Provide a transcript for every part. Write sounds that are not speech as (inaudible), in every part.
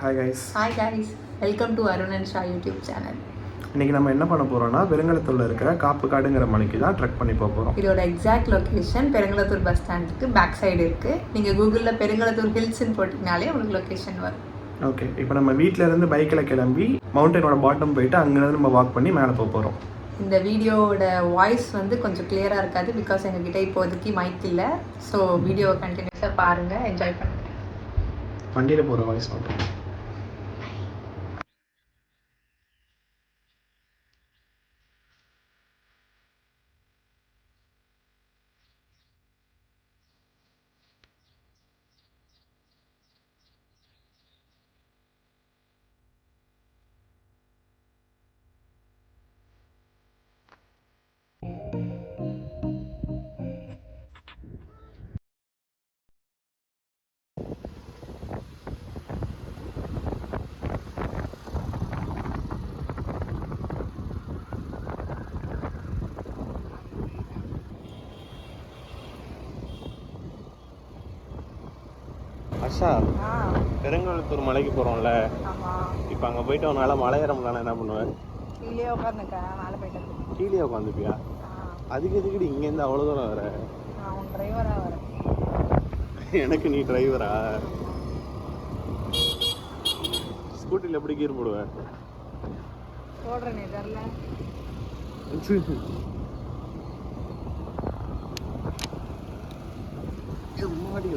Hi guys hi guys. Welcome to Arun and Sha YouTube channel இன்னைக்கு நம்ம என்ன பண்ண போறோம்னா பெருங்கலத்தூர்ல இருக்கிற காப்பு காடுங்கிற மலைக்கு தான் ட்ரெக் பண்ணி போக போறோம். இதோட எக்ஸாக்ட் லொகேஷன் பெருங்கலத்தூர் பஸ் ஸ்டாண்டுக்கு பேக் சைடு இருக்கு. நீங்க கூகுளில் பெருங்கலத்தூர் ஹில்ஸ்னு போட்டிங்கனாலே உங்களுக்கு லொகேஷன் வரும். ஓகே இப்போ நம்ம வீட்ல இருந்து பைக்கில் கிளம்பி மவுண்டனோட பாட்டம் போயிட்டு அங்கேருந்து நம்ம வாக் பண்ணி மேலே போக போகிறோம் இந்த வீடியோவோட வாய்ஸ் வந்து கொஞ்சம் கிளியராக இருக்காது பிகாஸ் எங்ககிட்ட இப்போதைக்கு மைக் இல்லை. ஸோ வீடியோவை கண்டினியூஸாக பாருங்கள் என்ஜாய் பண்ணுங்க. வண்டியில் போகிற வாய்ஸ் மட்டும். அஷா பெருங்கலத்தூர் மலைக்கு போகிறோம்ல இப்போ அங்கே போயிட்டு உன்னால மலை ஏற முடியல என்ன பண்ணுவேன் கீழே உட்காந்துருக்கேன் மேலே போயிட்டு கீழே உட்காந்துப்பியா அதுக்கு எதுக்கடி இங்கேருந்து அவ்வளோ தூரம் வர? டிரைவராக வரேன் எனக்கு நீ டிரைவரா ஸ்கூட்டியில் எப்படி கீர் போடுவேன் போடுறேன் நீ தெரில மாடி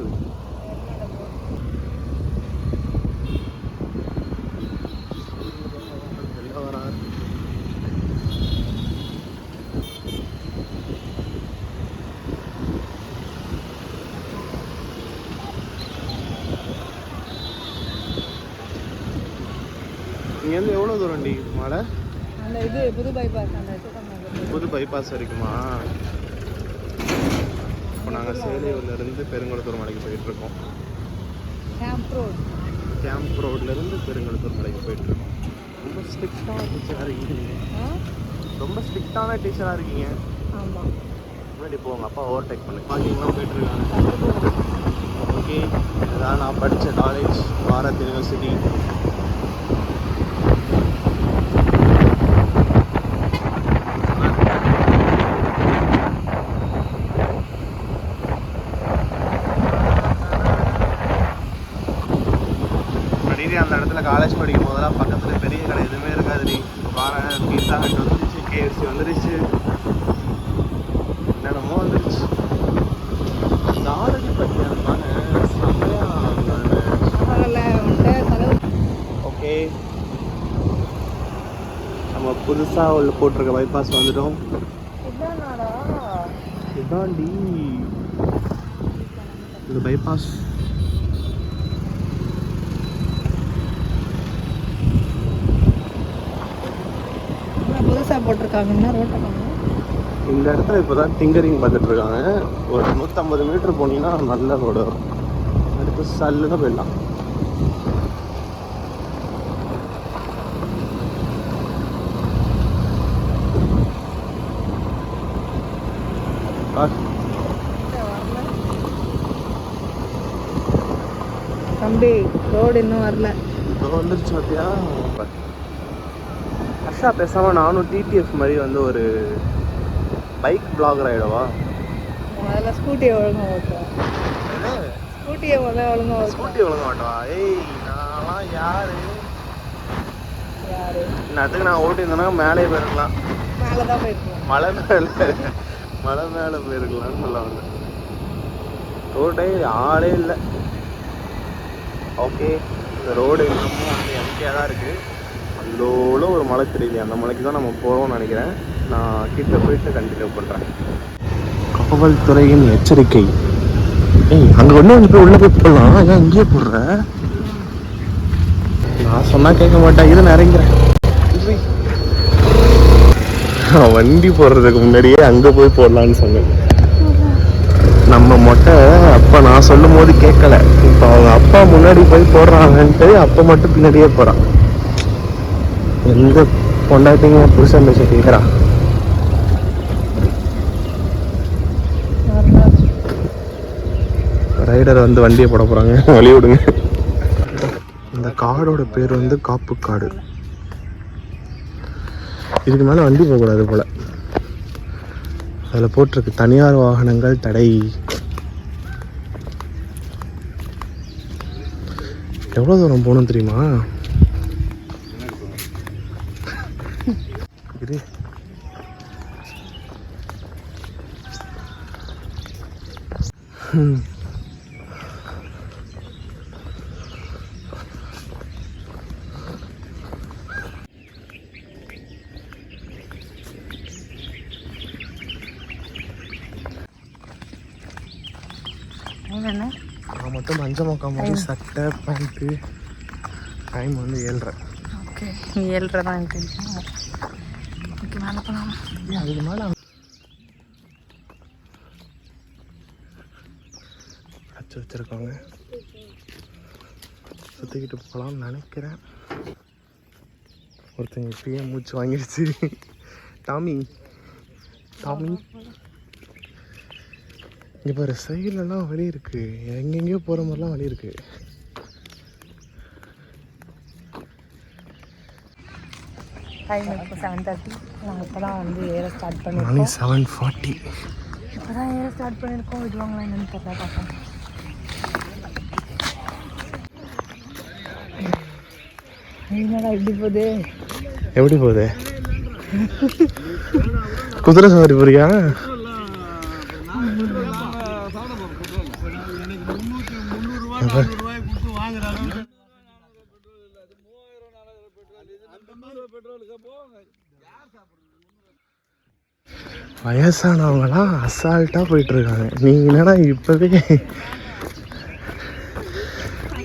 எவ்வளோ தூரம்டி மலை? அந்த இது புது பைபாஸ் அந்த புது பைபாஸ் வரைக்குமா? இப்போ நாங்கள் சேலையூர்லேருந்து பெருங்குளத்தூர் மலைக்கு போயிட்டுருக்கோம். கேம்ப் ரோட் கேம்ப் ரோட்லேருந்து பெருங்குளத்தூர் மலைக்கு போயிட்டுருக்கோம். ரொம்ப ஸ்ட்ரிக்டான டீச்சராக இருக்கீங்க. ரொம்ப ஸ்ட்ரிக்டான டீச்சராக இருக்கீங்க. ஆமாம் முன்னாடி போங்க அப்பா ஓவர்டேக் பண்ணு. பார்க்கிங்லாம் போயிட்டுருக்காங்க. ஓகே இதான் நான் படித்த காலேஜ் பாரத் யூனிவர்சிட்டி மறுபடியும் அந்த இடத்துல காலேஜ் படிக்கும் போதெல்லாம் பக்கத்தில் பெரிய கடை எதுவுமே இருக்காதுடி பாரு பீஸா ஹட் வந்துருச்சு கேஎஃப்சி வந்துருச்சு. என்னென்னமோ வந்துருச்சு. நாளைக்கு செலவு ஓகே நம்ம புதுசாக உள்ள போட்டிருக்க பைபாஸ் வந்துட்டோம். இதானாடா இந்த பைபாஸ் புதுசாக போட்டிருக்காங்கன்னா ரோட்டை இந்த இடத்துல இப்போ தான் டிங்கரிங் பார்த்துட்டு இருக்காங்க. ஒரு நூற்றம்பது மீட்டர் போனீங்கன்னா நல்ல ரோடு வரும் அடுத்து சல்லுன்னு போயிடலாம். தம்பி ரோடு இன்னும் வரல. இதோ வந்துருச்சு பார்த்தியா ஹர்ஷா பேசாமல் நானும் டிடிஎஃப் மாதிரி வந்து ஒரு பைக் பிளாகர் ஆகிடவா முதல்ல ஸ்கூட்டியை ஒழுங்கா ஓட்டுவோம் ஸ்கூட்டியை முதல்ல ஒழுங்கா ஓட்டுவோம் ஸ்கூட்டி ஒழுங்க மாட்டவா ஏய் நான்லாம் யாரு? யாரு? இன்னத்துக்கு நான் ஓட்டியிருந்தேன்னா மேலே போயிருக்கலாம். மேலே தான் போயிருக்கோம் மலை மேலே மலை மேலே போயிருக்கலாம்னு சொல்ல வந்தேன் ரோடே ஆளே இல்லை. ஓகே இந்த ரோடு இன்னமும் வந்து எம்டியாக தான் இருக்குது அந்தோட ஒரு மலை தெரியுது. அந்த மலைக்கு தான் நம்ம போகிறோம்னு நினைக்கிறேன். நான் கிட்ட போயிட்டு கண்டினியூ பண்ணுறேன் காவல்துறையின் எச்சரிக்கை. ஏய் அங்கே ஒன்று கொஞ்சம் போய் உள்ளே போய் போடலாம். ஏன் இங்கேயே போடுற. நான் சொன்னால் கேட்க மாட்டேன். இரு நிறைங்கிறேன் வண்டி போடுறதுக்கு முன்னாடியே அங்கே போய் போடலான்னு சொன்னேன். நம்ம மொட்டை அப்பா நான் சொல்லும் போது கேட்கல. இப்போ அவங்க அப்பா முன்னாடி போய் போடுறாங்கன்ட்டு அப்பா மட்டும் பின்னாடியே போகிறான் எந்த பொண்டாட்டிங்க புருஷன் பேச கேட்குறா ரைடர் வந்து வண்டியை போட போகிறாங்க வழி விடுங்க இந்த காடோட பேர் வந்து காப்பு காடு இதுக்கு மேலே வண்டி போகக்கூடாது போல் அதில் போட்டிருக்கு தனியார் வாகனங்கள் தடை எவ்வளோ தூரம் போகணும் தெரியுமா இரு. ம். என்ன நான் மட்டும் மஞ்சள் மக்கா மாதிரி சட்டை பேண்ட்டு டைம் வந்து ஏழ்ரை ஓகே ஏழ்ரை தான் எனக்கு ஓகே மேலே போகலாம் ஏய், அதுக்கு மேலே வச்சுருக்காங்க சுற்றிக்கிட்டு போகலாம்னு நினைக்கிறேன். ஒருத்தங்க இப்பயே மூச்சு வாங்கிடுச்சு. டாமி. டாமி. இங்கே பாரு சைட்லலாம் வழி இருக்கு. எங்கெங்கேயோ போகிற மாதிரிலாம் வழி இருக்கு. டைம் இப்போ செவன் தேர்ட்டி நாங்கள் இப்போ தான் வந்து ஏற ஸ்டார்ட் பண்ணியிருக்கோம் செவன் ஃபார்ட்டி இப்போ தான் ஏற ஸ்டார்ட் பண்ணியிருக்கோம் விடுவாங்களா என்னன்னு தெரியல பார்ப்போம் என்னடா இப்படி போகுது எப்படி போகுது? குதிரை சவாரி போறியா? வயசானவங்களாம் அசால்ட்டாக போயிட்டு இருக்காங்க. என்னடா இப்பவே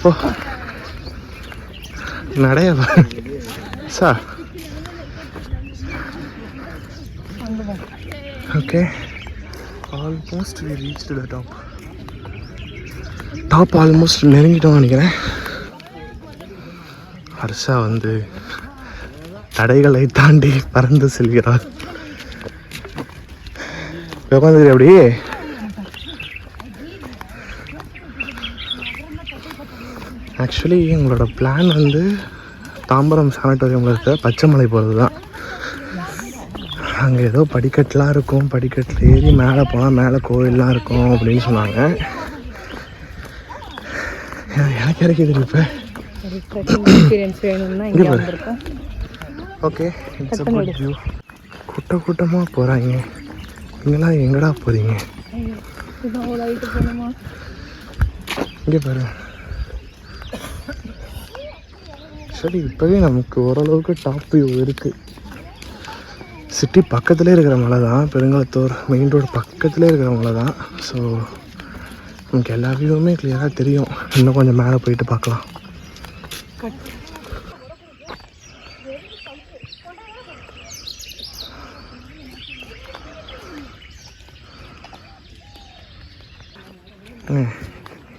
போ. நடைய sir okay almost we reach the top top almost நெருங்கிட்டோம்னு நினைக்கிறேன். ஹர்ஷா வந்து தடைகளை தாண்டி பறந்து செல்கிறார். உட்காந்து அப்படியே? ஆக்சுவலி எங்களோட பிளான் வந்து தாம்பரம் சானட்டோரியமில் இருக்க பச்சைமலை போகிறது தான் அங்கே ஏதோ படிக்கட்டுலாம் இருக்கும். படிக்கட்டில் ஏறி மேலே போனால் மேலே கோயிலெலாம் இருக்கும் அப்படின்னு சொன்னாங்க. எனக்கு இறக்கிது இப்போ okay it's a good view கூட்ட கூட்டமாக போகிறாங்க நீங்களாம் எங்கடா போகிறீங்க இங்கே பாரு. ஆக்சுவலி இப்போவே நமக்கு ஓரளவுக்கு டாப் வியூ இருக்குது சிட்டி பக்கத்துலேயே இருக்கிற மலை தான் பெருங்கலத்தூர் மெயின் ரோடு பக்கத்துலேயே இருக்கிற மலை தான் ஸோ நமக்கு எல்லா வியூவுமே கிளியராக தெரியும். இன்னும் கொஞ்சம் மேலே போயிட்டு பார்க்கலாம்.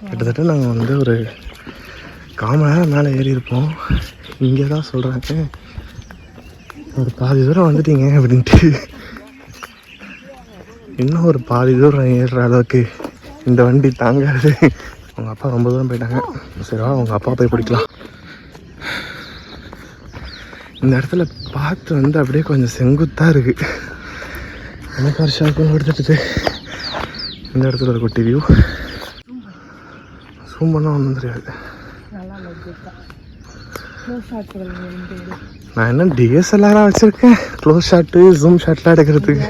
கிட்டத்தட்ட நாங்கள் வந்து ஒரு காம நேரம் மேலே ஏறி இருப்போம் இங்கே தான் சொல்கிறாங்க. ஒரு பாதி தூரம் வந்துட்டீங்க அப்படின்ட்டு. இன்னும் ஒரு பாதி தூரம் ஏறுற அளவுக்கு இந்த வண்டி தாங்காது. அவங்க அப்பா ரொம்ப தூரம் போயிட்டாங்க. சரிவா அவங்க அப்பா போய் பிடிக்கலாம். இந்த இடத்துல பார்த்து வந்து அப்படியே கொஞ்சம் செங்குத்தாக இருக்குது எனக்கு வருஷம் எடுத்துட்டு இந்த இடத்துல ஒரு குட்டி வியூ ஜூம் பண்ணால் ஒன்றும் தெரியாது நல்லா லெஜெட் தான் க்ளோஸ் ஷாட் நான் என்ன டிஎஸ்எல்ஆராக வச்சுருக்கேன்? க்ளோஸ் ஷாட்டு ஜூம் ஷாட்லாம் எடுக்கிறதுக்கு.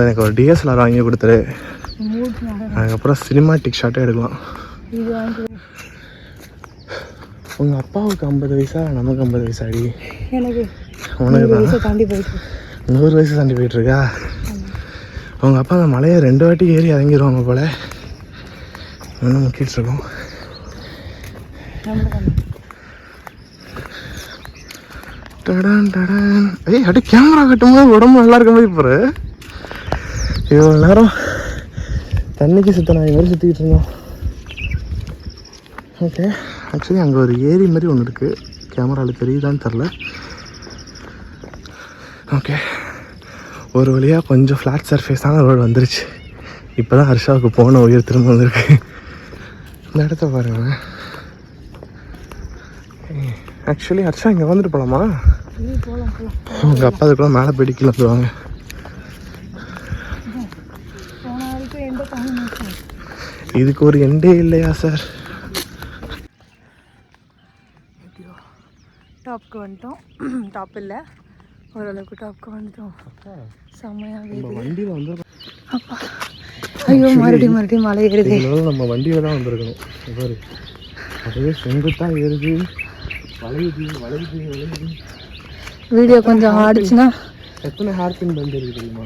எனக்கு ஒரு டிஎஸ்எல்ஆர் வாங்கி கொடுத்துரு. அதுக்கப்புறம் சினிமாட்டிக் ஷாட்டே எடுக்கலாம். உங்கள் அப்பாவுக்கு ஐம்பது வயசா? நமக்கு ஐம்பது வயசாடி? எனக்கு உனக்கு வயசை தாண்டி போயிட்டு நூறு வயசு தாண்டி போயிட்டுருக்கா உங்கள் அப்பா அந்த மலையை ரெண்டு வாட்டி ஏறி இறங்கிடுவாங்க போல். இன்னும் முக்கிட்டு இருக்கோம் டடான் டடான். ஏய் அப்படியே கேமரா கட்டும்போது உடம்பு நல்லா இருக்க மாதிரி போகிற இவ்வளோ நேரம் தண்ணிக்கு சுத்த நாய் மாதிரி சுற்றிக்கிட்டு இருந்தோம். ஓகே ஆக்சுவலி அங்கே ஒரு ஏரி மாதிரி ஒன்று இருக்குது கேமராவில் தெரியுதான்னு தெரில ஓகே ஒரு வழியாக கொஞ்சம் ஃப்ளாட் சர்ஃபேஸான ரோடு வந்துருச்சு. இப்போ தான் ஹர்ஷாவுக்கு போன உயிர் திரும்ப வந்திருக்கு. இந்த இடத்த பாருங்க ஆக்சுவலி அர்ச்சா இங்கே வந்துட்டு போகலாமா உங்கள் அப்பா அதுக்குள்ள மேலே போயிட்டு கீழே காணும் இதுக்கு ஒரு எண்டே இல்லையா சார் டாப்க்கு வந்துட்டோம். டாப் இல்லை. ஓரளவுக்கு டாப்க்கு வந்துட்டோம். செம்மையாக வண்டியில் வந்து அப்பா. ஐயோ மறுபடியும் மறுபடியும் மழை ஏறுது. இதனால நம்ம வண்டியில் தான் வந்திருக்கணும். பாரு. அதுவே செங்குத்தாக ஏறுது. வளையுது வளையுது வளையுது. வீடியோ கொஞ்சம் ஆடிச்சுன்னா? எத்தனை ஹேர் பின் பந்து இருக்கு தெரியுமா?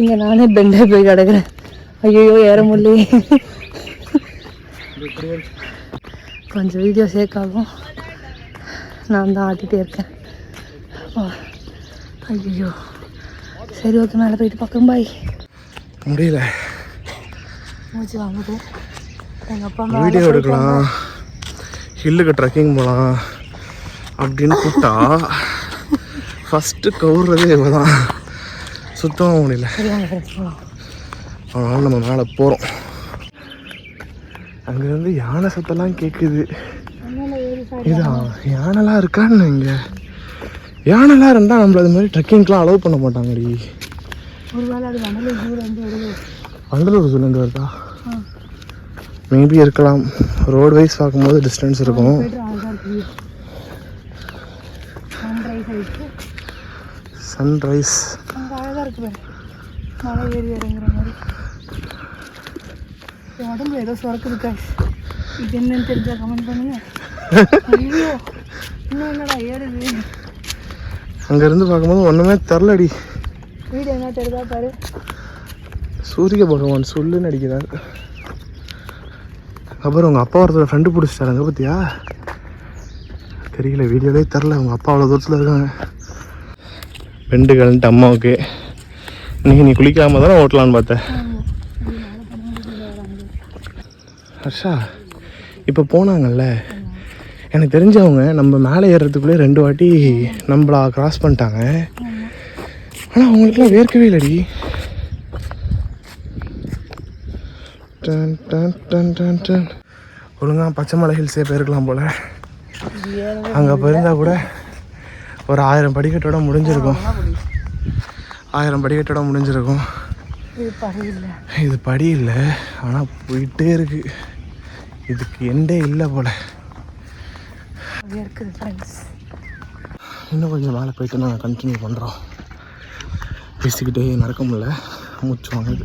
இங்கே நானே பெண்டே போய் கிடக்குறேன். ஐயோ ஏற முடியலையே கொஞ்சம் வீடியோ சேர்க்காகும் நான் தான் ஆட்டிகிட்டே இருக்கேன். ஐயோ சரி ஓகே மேலே போயிட்டு பார்க்கலாம். பாய் முடியல. வீடியோ எடுக்கலாம். ஹில்லுக்கு ட்ரெக்கிங் போகலாம் அப்படின்னு கூப்பிட்டா ஃபஸ்ட்டு கவுறதே இவ தான் சுத்தமாக முடியல அதனால நம்ம மேலே போகிறோம் அங்கேருந்து யானை சத்தம்லாம் கேட்குது இதா யானைலாம் இருக்கான்னு இங்கே. யானைலாம் இருந்தால் நம்மள அது மாதிரி ட்ரெக்கிங்க்கெலாம் அலோவ் பண்ண மாட்டாங்கடி. ஒருவேளை அது வண்டலூர் தூரம் வருது. வண்டலூர் வருதா? மேபி இருக்கலாம். ரோடு வைஸ் பார்க்கும்போது டிஸ்டன்ஸ் இருக்கும். சன்ரைஸ் அழகாக இருக்கு. மலை ஏறி இறங்குற மாதிரி. என் உடம்புல ஏதோ சுரக்குது காய்ஸ் இது என்னன்னு தெரிஞ்சா கமெண்ட் பண்ணுங்க. ஐயோ இன்னும் என்னடா ஏறுது? அங்கேருந்து பார்க்கும்போது ஒன்றுமே தெரிலடி. வீடியோ என்ன தெரியுதா பாரு? சூரிய பகவான் சொல்லுன்னு அடிக்கிறார். அப்புறம் உங்கள் அப்பா ஒருத்தர் ஃப்ரெண்டு பிடிச்சிட்டாருங்க பார்த்தியா தெரியல வீடியோவே தெரில உங்கள் அப்பா அவ்வளோ தூரத்தில் இருக்காங்க. பெண்டு கலந்துட்டு அம்மாவுக்கு இன்றைக்கி நீ குளிக்காமல் தானே ஓட்டலான்னு பார்த்தேன் ஹர்ஷா இப்போ போனாங்கல்ல? எனக்கு தெரிஞ்சவங்க நம்ம மேலே ஏறுறதுக்குள்ளே ரெண்டு வாட்டி நம்மளா கிராஸ் பண்ணிட்டாங்க. ஆனால் அவங்களுக்குலாம் வேர்க்கவே இல்லடி. டன் டன் டன் டன் டன். ஒழுங்கா பச்சைமலை ஹில்ஸே போயிருக்கலாம் போல. அங்கே போயிருந்தா கூட ஒரு ஆயிரம் படிக்கட்டோட முடிஞ்சிருக்கும். ஆயிரம் படிக்கட்டோட முடிஞ்சிருக்கும். இது படி இல்லை. ஆனால் போயிட்டே இருக்கு. இதுக்கு எண்டே இல்லை போல. இன்னும் கொஞ்சம் மேலே போயிட்டு நாங்கள் கண்டினியூ பண்ணுறோம் பேசிக்கிட்டே நடக்க முடில மூச்சு வாங்குது.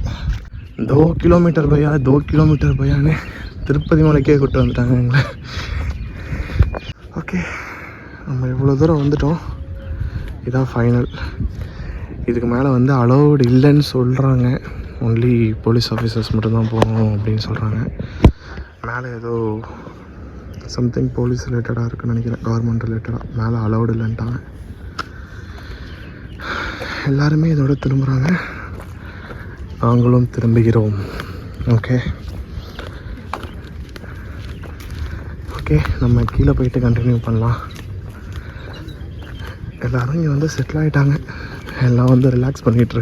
தோ கிலோமீட்டர் பையா தோ கிலோமீட்டர் பையான்னு திருப்பதி மலைக்கே கூட்டு வந்துட்டாங்க எங்களை. ஓகே நம்ம இவ்வளோ தூரம் வந்துட்டோம். இதான் ஃபைனல் இதுக்கு மேலே வந்து அலோவுடு இல்லைன்னு சொல்கிறாங்க ஒன்லி போலீஸ் ஆஃபீஸர்ஸ் மட்டும்தான் போகணும் அப்படின்னு சொல்கிறாங்க மேலே ஏதோ சம்திங் போலீஸ் ரிலேட்டடாக இருக்குன்னு நினைக்கிறேன். கவர்மெண்ட் ரிலேட்டடாக மேலே அலௌடு இல்லைன்ட்டாங்க. எல்லாருமே இதோட திரும்புகிறாங்க நாங்களும் திரும்புகிறோம். ஓகே ஓகே நம்ம கீழே போயிட்டு கண்டினியூ பண்ணலாம். எல்லோரும் இங்கே வந்து செட்டில் ஆகிட்டாங்க எல்லாம் வந்து ரிலாக்ஸ் பண்ணிகிட்டு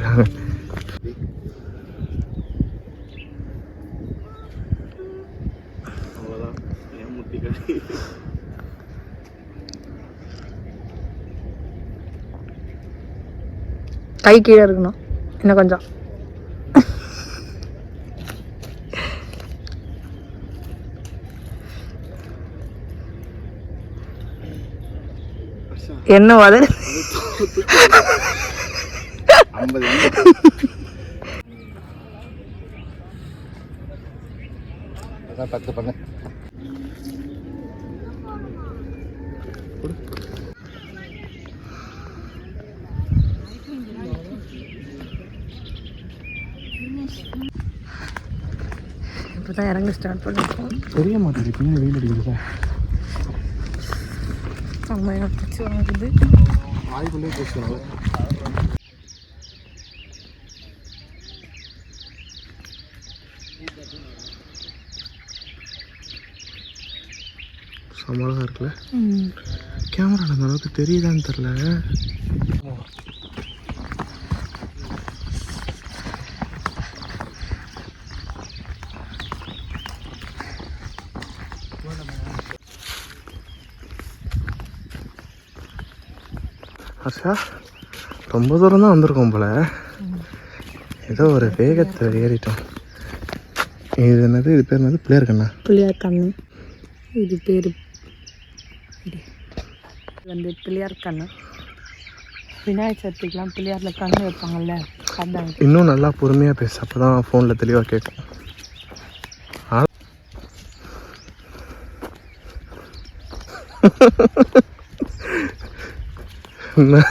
கை கீழே இருக்கணும். இன்னும் கொஞ்சம். என்ன வத பத்து பண்ண. தான் இறங்க ஸ்டார்ட் பண்ணிருக்கோம். தெரிய மாட்டேங்குது பின்னாடி வெயில் அடிக்குதுல செம்மையாக பிடிச்சி வாங்குது. வாய்க்குள்ளே பேசுகிறாங்க சமாளம் இருக்குல்ல. கேமரா அந்த அளவுக்கு தெரியுதான்னு தெரில ஹர்ஷா ரொம்ப தூரம் தான் வந்திருக்கோம் போல. ஏதோ ஒரு வேகத்தில் ஏறிட்டோம். இது என்னது? இது பேர் என்னது? பிள்ளையர் கண்ணா? பிள்ளையார் கண்ணு. இது பேர் வந்து பிள்ளையார் கண்ணு. விநாயகர் சதுர்த்திக்கெலாம் பிள்ளையாரில் கண்ணு வைப்பாங்கல்ல? அதான் இன்னும் நல்லா பொறுமையாக பேசு. அப்போ தான் ஃபோனில் தெளிவாக கேட்கும் ஆ- No.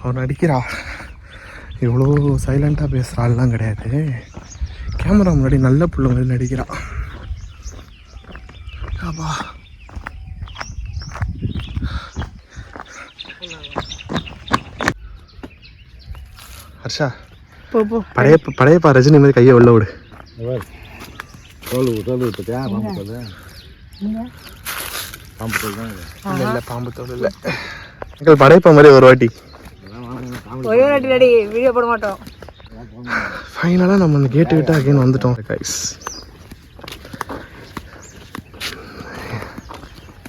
அவன் நடிக்கிறா. இவ்வளோ சைலண்ட்டாக பேசுகிற ஆள்லாம் கிடையாது. கேமரா முன்னாடி நல்ல புள்ள மாதிரி நடிக்கிறா. ஆபா ஹர்ஷா. பழைய பழையப்பா ரஜினி மாதிரி கையை உள்ள விடு. தோல் தோல் விட்டுட்டியா? பாம்பு தோல் தான். இல்லை இல்லை பாம்பு தோல் இல்லை. அங்கிள் படையப்பா மாதிரி ஒரு வாட்டி. ஒரே வாட்டி வீடியோ போட மாட்டோம். ஃபைனலாக நம்ம அந்த கேட்டு விட்டு அகைன் வந்துட்டோம் கைஸ்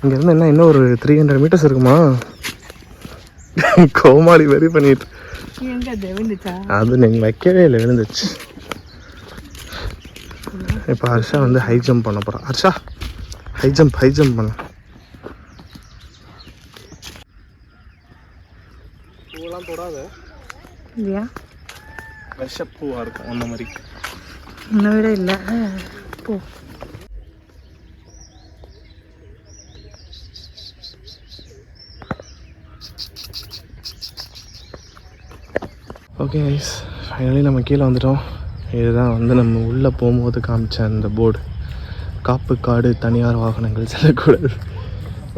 இங்கேருந்து என்ன இன்னும் ஒரு த்ரீ ஹண்ட்ரட் மீட்டர்ஸ் இருக்குமா? (laughs) கோமாளி வெரி பண்ணிட்டு. அது நீங்கள் வைக்கவே இல்லை விழுந்துச்சு. இப்போ ஹர்ஷா வந்து ஹை ஜம்ப் பண்ண போகிறான் Harsha high jump high jump பண்ண. பூவெல்லாம் தொடாத இல்லையா? விஷப்பூவாக இருக்கும் அந்த மாதிரி. உன்னை விட இல்லை. போ. ஓகே ஐஸ் ஃபைனலி நம்ம கீழே வந்துட்டோம். இதுதான் வந்து நம்ம உள்ளே போகும்போது காமிச்ச அந்த போர்டு காப்பு காடு தனியார் வாகனங்கள் செல்லக்கூடாது.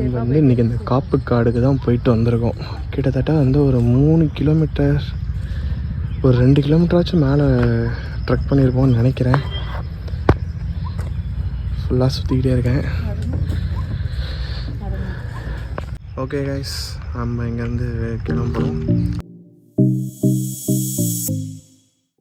இது வந்து இன்றைக்கி இந்த காப்பு காடுக்கு தான் போயிட்டு வந்திருக்கோம். கிட்டத்தட்ட வந்து ஒரு மூணு கிலோமீட்டர் ஒரு ரெண்டு கிலோமீட்டராச்சும் மேலே ட்ரெக் பண்ணியிருப்போம்னு நினைக்கிறேன். ஃபுல்லாக சுற்றிக்கிட்டே இருக்கேன். ஓகே கைஸ் நம்ம இங்கேருந்து கிளம்புறோம்.